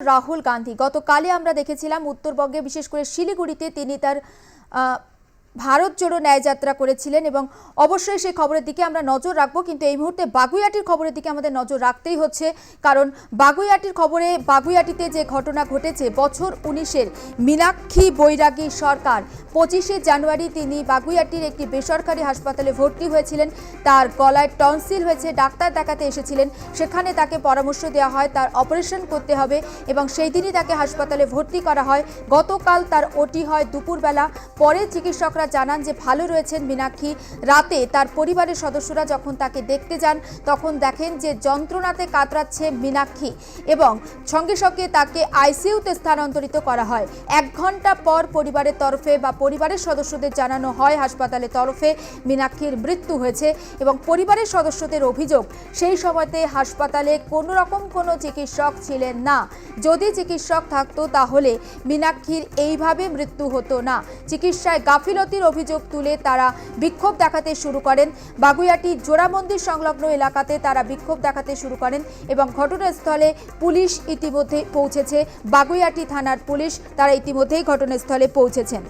রাহুল গান্ধী। গতকালই আমরা দেখেছিলাম উত্তরবঙ্গে বিশেষ করে শিলিগুড়িতে তিনি তার ভারত জোড়ো ন্যায়যাত্রা করেছিলেন এবং অবশ্যই সেই খবরের দিকে আমরা নজর রাখব, কিন্তু এই মুহূর্তে বাগুইয়াটির খবরের দিকে আমাদের নজর রাখতেই হচ্ছে, কারণ বাগুইয়াটির খবরে বাগুইয়াটিতে যে ঘটনা ঘটেছে, বছর উনিশের মীনাক্ষী বৈরাগী সরকার, পঁচিশে জানুয়ারি তিনি বাগুইয়াটির একটি বেসরকারি হাসপাতালে ভর্তি হয়েছিলেন, তার গলায় টনসিল হয়েছে, ডাক্তার দেখাতে এসেছিলেন, সেখানে তাকে পরামর্শ দেওয়া হয়, তার অপারেশন করতে হবে এবং সেই দিনই তাকে হাসপাতালে ভর্তি করা হয়, গতকাল তার ওটি হয় দুপুরবেলা, পরে চিকিৎসকরা জানান যে ভালো রয়েছেন মীনাক্ষী। রাতে তার পরিবারের সদস্যরা যখন তাকে দেখতে যান, তখন দেখেন যে যন্ত্রণাতে কাতরাচ্ছে মীনাক্ষী এবং সঙ্গে সঙ্গে তাকে আইসিইউতে স্থানান্তরিত করা হয়। এক ঘণ্টা পর পরিবারের তরফে বা পরিবারের সদস্যদের জানানো হয়, হাসপাতালের তরফে মীনাক্ষীর মৃত্যু হয়েছে এবং পরিবারের সদস্যদের অভিযোগ, সেই সময়তে হাসপাতালে কোনো রকম কোনো চিকিৎসক ছিলেন না। যদি চিকিৎসক থাকতো, তাহলে মীনাক্ষীর এইভাবে মৃত্যু হতো না। চিকিৎসায় গাফিলতির অভিযোগ তুলে তারা বিক্ষোভ দেখাতে শুরু করেন। বাগুইয়াটি জোড়া মন্দির সংলগ্ন এলাকাতে তারা বিক্ষোভ দেখাতে শুরু করেন এবং ঘটনাস্থলে পুলিশ ইতিমধ্যে পৌঁছেছে। বাগুইয়াটি থানার পুলিশ তারা ইতিমধ্যেই ঘটনাস্থলে পৌঁছেছেন।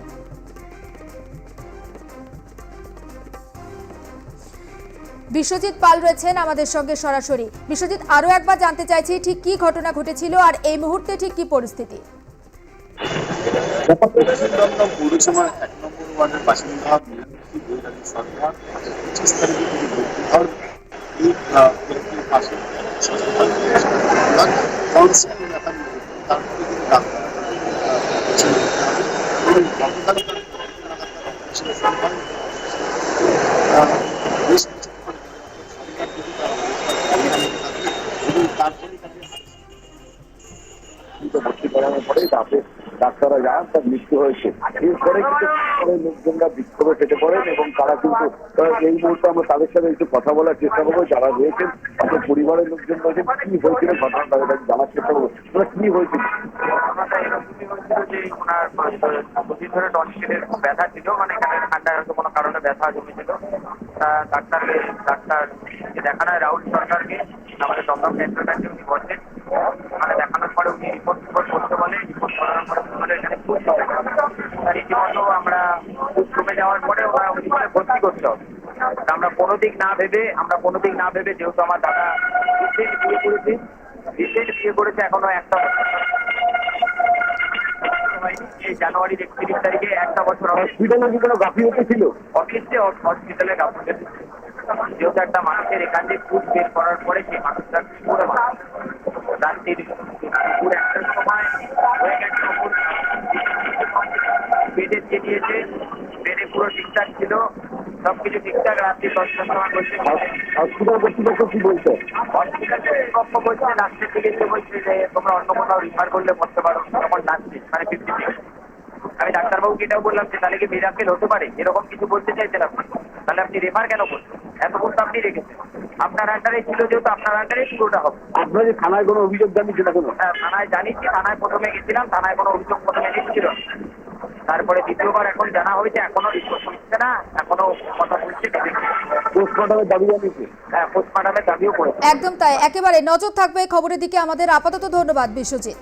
বিশ্বজিৎ পাল রয়েছেন আমাদের সঙ্গে সরাসরি। বিশ্বজিৎ আরও একবার জানতে চাইছি ঠিক কি ঘটনা ঘটেছিল আর এই মুহূর্তে ঠিক কি পরিস্থিতি? পৌরসভার এক ওয়ার্ডের বাসিন্দা মীনাক্ষী বৈরাগী সরকার পঁচিশ তারিখে তিনি ভর্তি হন এই আহ, ব্যক্তির পাশে হাসপাতাল কাউন্সিলিং ব্যথা নিয়ে তারপরে তিনি ডাক্তার আহ, ছিলেন। এবং গতকাল তার ছিল সরকার আহ, বেশ কিছুক্ষণ সরকার যদি তার এবং তারপরে তাকে কিন্তু ভর্তি করানোর পরে তাকে ডাক্তাররা যান তার মৃত্যু হয়েছে। এরপরে কিন্তু লোকজনরা বিক্ষোভে ফেটে পড়েন এবং তারা কিন্তু এই মুহূর্তে আমরা তাদের সাথে একটু কথা বলার চেষ্টা করব, যারা রয়েছেন তাদের পরিবারের লোকজন রয়েছেন, কি হয়েছিল ঘটনাটা এটা জানার চেষ্টা করব। মানে কি হয়েছিল? ধরে ব্যথা ছিল মানে এখানে হয়তো কোনো কারণে ব্যথা জমেছিল ডাক্তারকে ডাক্তার দেখানো হয় রাহুল সরকারকে আমাদের দমদম মানে দেখানোর পরে উনি রিপোর্ট করতে বলে আমরা রুমে যাওয়ার পরে ওরা উনি ভর্তি করতে হবে আমরা কোনো দিক না ভেবে আমরা কোনো দিক না ভেবে যেহেতু আমার দাদা রিসেন্ট বিয়ে করেছে রিসেন্ট বিয়ে করেছে এখনও একটা জানুয়ারির একত্রিশ তারিখে একটা বছর হসপিটালে কি কোনো গাফিলতি ছিল। অফিসে হসপিটালে ডাক্তার যেহেতু একটা মানুষের এখান থেকে ফুড বের করার পরে সেই মানুষটা কি করে মারা রাত্রির দুপুর একটার সময় হয়ে গেছে ওপর বেডে চেনিয়েছে বেডে পুরো ঠিকঠাক ছিল। সবকিছু ঠিকঠাক। রাত্রি দশটার সময় বলছে হসপিটাল কর্তৃপক্ষ কি বলছে। হসপিটালে কর্ম বলছে লাস্টের দিকে এসে বলছে যে তোমরা অন্য কোথাও রিফার করলে করতে পারো। তখন লাস্টে মানে ফিফটি আমি ডাক্তারবাবুকে এটাও বললাম যে তাহলে কি মিরাকেল হতে পারে? এরকম কিছু বলতে চাইছেন আপনি? তাহলে আপনি রেফার কেন করছেন? এতক্ষণ তো আপনি রেখেছেন। আপনার আন্ডারে ছিল যেহেতু আপনার আন্ডারে পুরোটা হবে। আপনার যে থানায় কোনো অভিযোগ জানি সেটা কোনো? হ্যাঁ থানায় জানিয়েছি। থানায় প্রথমে গেছিলাম। থানায় কোনো অভিযোগ প্রথমে না। তারপরে দ্বিতীয়বার এখন জানা হয়েছে এখনও রিপোর্ট হচ্ছে না এখনও কথা বলছে নেবে পোস্টমর্টমের দাবি জানিয়েছে হ্যাঁ পোস্টমার্টামের দাবিও করেছে। একদম তাই একেবারে নজর থাকবে খবরের দিকে। আমাদের আপাতত ধন্যবাদ বিশ্বজিৎ।